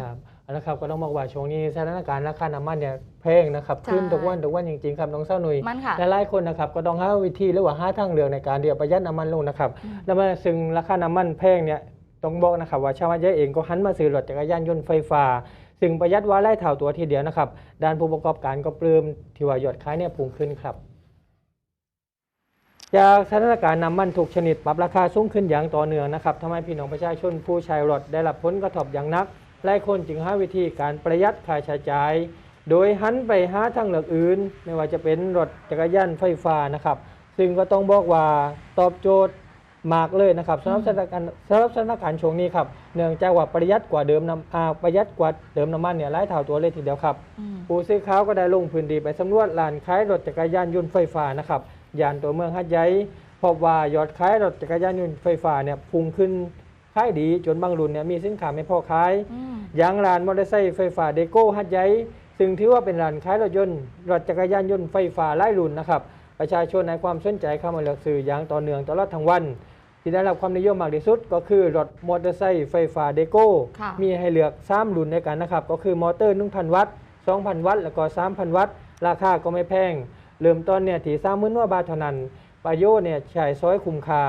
ครับเอาละครับก็ต้องบอกว่าช่วงนี้สถานการณ์ราคาน้ำมันเนี่ยแพงนะครับใช่ขึ้นทุกวันทุกวันจริงๆครับน้องเศร้าหนุ่ยมันค่ะหลายๆคนนะครับก็ต้องหาวิธีหรือว่าหาทางเลือกในการเดียวประหยัดน้ำมันลงนะครับอืมแล้วมาซึ่งราคาน้ำมันแพงเนี่ยต้องบอกนะครับว่าชาวบ้านเองก็หันมาซื้อรถจักรยานยนต์ไฟฟ้าซึ่งประหยัดว่าไล่เท่าตัวทีเดียวนะครับด้านผู้ประกอบการก็ปลื้มที่ว่ายอดขายเนี่ยพุ่งขึ้นครับจากสถานการณ์น้ำมันถูกชนิดปรับราคาสูงขึ้นอย่างต่อเนื่องนะครับทำให้พี่น้องประชาชนผู้ใช้รถได้รับผลกระทบอย่างหนัก หลายคนจึงหาวิธีการประหยัดค่าใช้จ่าย โดยหันไปหาทางเลือกอื่น ไม่ว่าจะเป็นรถจักรยานไฟฟ้านะครับ ซึ่งก็ต้องบอกว่าตอบโจทย์มากเลยนะครับสำหรับสถานการณ์สำหรับสถานการณ์ช่วงนี้ครับเนื่องจากว่าประหยัดกว่าเดิมน้ำอ่าประหยัดกว่าเดิมน้ำมันเนี่ยหลายเท่าตัวเลยทีเดียวครับอืมผู้สื่อข่าวก็ได้ลงพื้นที่ไปสำรวจร้านขายรถจักรยานยนต์ไฟฟ้านะครับย่านตัวเมืองหัดใหญ่พบว่ายอดขายรถจักรยานยนต์ไฟฟ้าเนี่ยพุ่งขึ้น ขายดีจนบางรุ่นเนี่ยมีสินค้าไม่พอขายอืมอย่างร้านมอเตอร์ไซค์ไฟฟ้าเดโก้หัดใหญ่ซึ่งถือว่าเป็นร้านขายรถยนต์รถจักรยานยนต์ไฟฟ้าหลายรุ่นนะครับประชาชนในความสนใจเข้ามาเลือกซื้ออย่างต่อเนื่องตลอดทั้งวันที่ได้รับความนิยมมากที่สุดก็คือรถมอเตอร์ไซค์ไฟฟ้าเดโก้ค่ะมีให้เลือก3รุ่นในกันนะครับก็คือมอเตอร์1,000 วัตต์ 2,000 วัตต์ แล้วก็ 3,000 วัตต์ ราคาก็ไม่แพง เริ่มต้นเนี่ยที่3 0 0 0 0บาทเท่านั้นประโยชน์เนี่ยใช้ซอยคุ้มค่า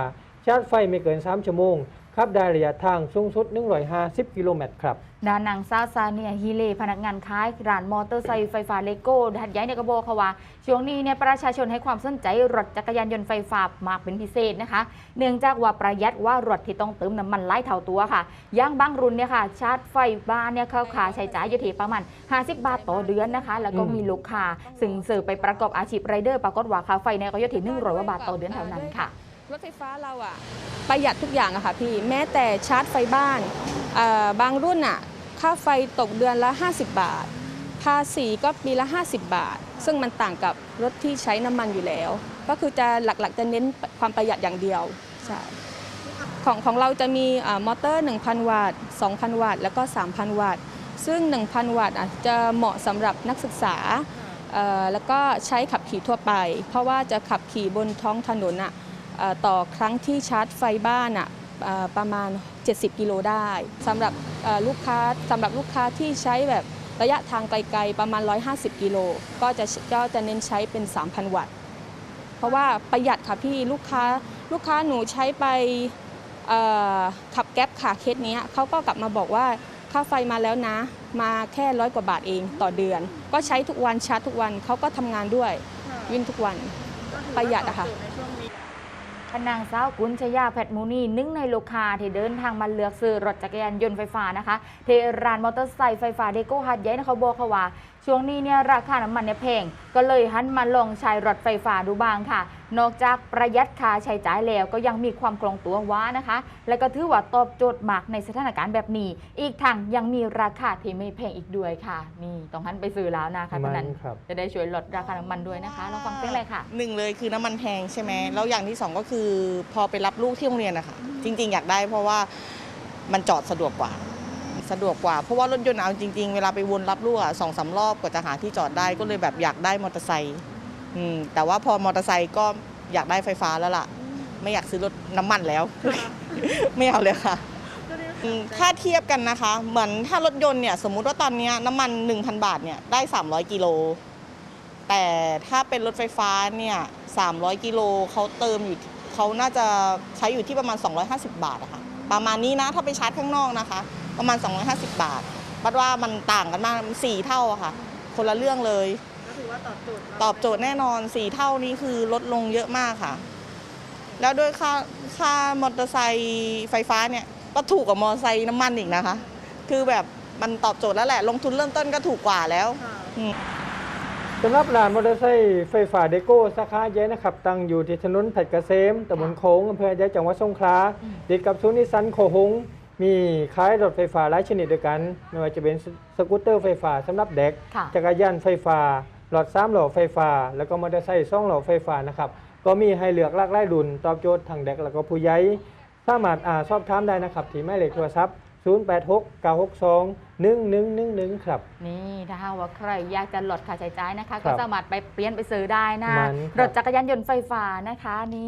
ชาร์จไฟไม่เกิน 3 ชั่วโมง ขับได้ระยะทางสูงสุด 150 กิโลเมตรครับด้านนางซาซาเนียฮิเล พนักงานขายร้านมอเตอร์ไซค์ไฟฟ้าเลโก้หัดใหญ่ในกระโบอกค่ะว่า ช่วงนี้เนี่ยประชาชนให้ความสนใจรถจักรยานยนต์ไฟฟ้ามากเป็นพิเศษนะคะ เนื่องจากว่าประหยัดว่ารถที่ต้องเติมน้ำมันหลายเท่าตัวค่ะย่างบางรุ่นเนี่ยค่ะ ชาร์จไฟบ้านเนี่ยเข้าขาใช้จ่ายอยู่ที่ประมาณ 50 บาทต่อเดือนนะคะ แล้วก็มีลูกค้าซึ่งสื่อไปประกอบอาชีพไรเดอร์ปรากฏว่าค่าไฟเนี่ยก็อยู่ที่100กว่าบาทต่อเดือนเท่านั้นค่ะ รถไฟฟ้าเราอะประหยัดทุกอย่างอะค่ะพี่ แม้แต่ชาร์จไฟบ้านบางรุ่นอะค่าไฟตกเดือนละ 50 บาท ภาษีก็ปีละ 50 บาท ซึ่งมันต่างกับรถที่ใช้น้ำมันอยู่แล้ว ก็คือจะหลักๆจะเน้นความประหยัดอย่างเดียวใช่ของของเราจะมีอ่อมอเตอร์ 1,000 วัตต์ 2,000 วัตต์ แล้วก็ 3,000 วัตต์ ซึ่ง 1,000 วัตต์จะเหมาะสำหรับนักศึกษา แล้วก็ใช้ขับขี่ทั่วไป เพราะว่าจะขับขี่บนท้องถนนอะเอ่อ ต่อครั้งที่ชาร์จไฟบ้านอะเอ่อประมาณ 70 กิโลได้สำหรับเอ่อลูกค้าสำหรับลูกค้าที่ใช้แบบระยะทางไกลๆประมาณ 150 กิโลก็จะก็จะเน้นใช้เป็น 3,000 วัตต์ เพราะว่าประหยัดค่ะพี่ลูกค้าลูกค้าหนูใช้ไปเอ่อขับแก๊ปค่ะเคสเนี้ยเขาก็กลับมาบอกว่าค่าไฟมาแล้วนะ มาแค่ร้อยกว่าบาทเองต่อเดือน ก็ใช้ทุกวันชาร์จทุกวันเขาก็ทำงานด้วยวิ่งทุกวันประหยัดอะค่ะ พนางสาวกุญชยาแพทมูนีหนึ่งในลูกค้าที่เดินทางมาเลือกซื้อรถจักรยานยนต์ไฟฟ้านะคะที่ร้านมอเตอร์ไซค์ไฟฟ้าเดโก้หัดใหญ่นะเขาบอกเขาว่า ช่วงนี้เนี่ยราคาน้ำมันเนี่ยแพงก็เลยหันมาลองใช้รถไฟฟ้าดูบ้างค่ะ นอกจากประหยัดค่าใช้จ่ายแล้วก็ยังมีความคล่องตัวว้านะคะ และก็ถือว่าตอบโจทย์มากในสถานการณ์แบบนี้ อีกทางยังมีราคาที่ไม่แพงอีกด้วยค่ะ นี่ต้องหันไปซื้อแล้วนะคะเพราะฉะนั้นมันครับ จะได้ช่วยลดราคาน้ำมันด้วยนะคะลองฟังเสียงเลยค่ะ หนึ่งเลยคือน้ำมันแพงใช่ไหมแล้วอย่างที่สองก็คือพอไปรับลูกที่โรงเรียนนะคะจริง ๆ อยากได้เพราะว่ามันจอดสะดวกกว่า สะดวกกว่า เพราะว่ารถยนต์เอาจริง ๆ เวลาไปวนรับลูกอะสองสามรอบกว่าจะหาที่จอดได้ก็เลยแบบอยากได้มอเตอร์ไซค์ อืมแต่ว่าพอมอเตอร์ไซค์ก็อยากได้ไฟฟ้าแล้วล่ะ ไม่อยากซื้อรถน้ำมันแล้ว ไม่เอาเลยค่ะอืมถ้าเทียบกันนะคะ เหมือนถ้ารถยนต์เนี่ยสมมุติว่าตอนเนี้ยน้ำมัน 1,000 บาทเนี่ยได้ 300 กิโล แต่ถ้าเป็นรถไฟฟ้าเนี่ย300 กิโลเขาเติมอยู่เขาน่าจะใช้อยู่ที่ประมาณ 250 บาทอะค่ะประมาณนี้นะถ้าไปชาร์จข้างนอกนะคะ ประมาณ 250 บาทบัดว่ามันต่างกันมากสี่เท่าอะค่ะ คนละเรื่องเลย ตอบโจทย์แน่นอนสี่เท่านี้คือลดลงเยอะมากค่ะ แล้วด้วยค่าค่ามอเตอร์ไซค์ไฟฟ้าเนี่ยก็ถูกกว่ามอเตอร์ไซค์น้ำมันอีกนะคะ คือแบบมันตอบโจทย์แล้วแหละ ลงทุนเริ่มต้นก็ถูกกว่าแล้วสำหรับร้านมอเตอร์ไซค์ไฟฟ้าเดโก้สาขาใหญ่นะครับ ตั้งอยู่ที่ถนนแผ่เกษมตำบลโค้งอำเภอใหญ่จังหวัดสงขลาติดกับศูนย์นิสสันโคหงมีขายรถไฟฟ้าหลายชนิดด้วยกันไม่ว่าจะเป็นสสกูตเตอร์ไฟฟ้าสำหรับเด็กค่ะจักรยานไฟฟ้า รถสามล้อไฟฟ้า แล้วก็มอเตอร์ไซค์สองล้อไฟฟ้านะครับก็มีให้เลือกหลากหลายรุ่นตอบโจทย์ทั้งเด็กแล้วก็ผู้ใหญ่สามารถอ่าสอบถามได้นะครับที่หมายเลขโทรศัพท์ 086 962 1111 ครับ นี่ถ้าหากว่าใครอยากจะลดค่าใช้จ่ายนะคะครัก็บสามารถไปเปลี่ยนไปซื้อได้นะมันครับ รถจักรยานยนต์ไฟฟ้านะคะนี่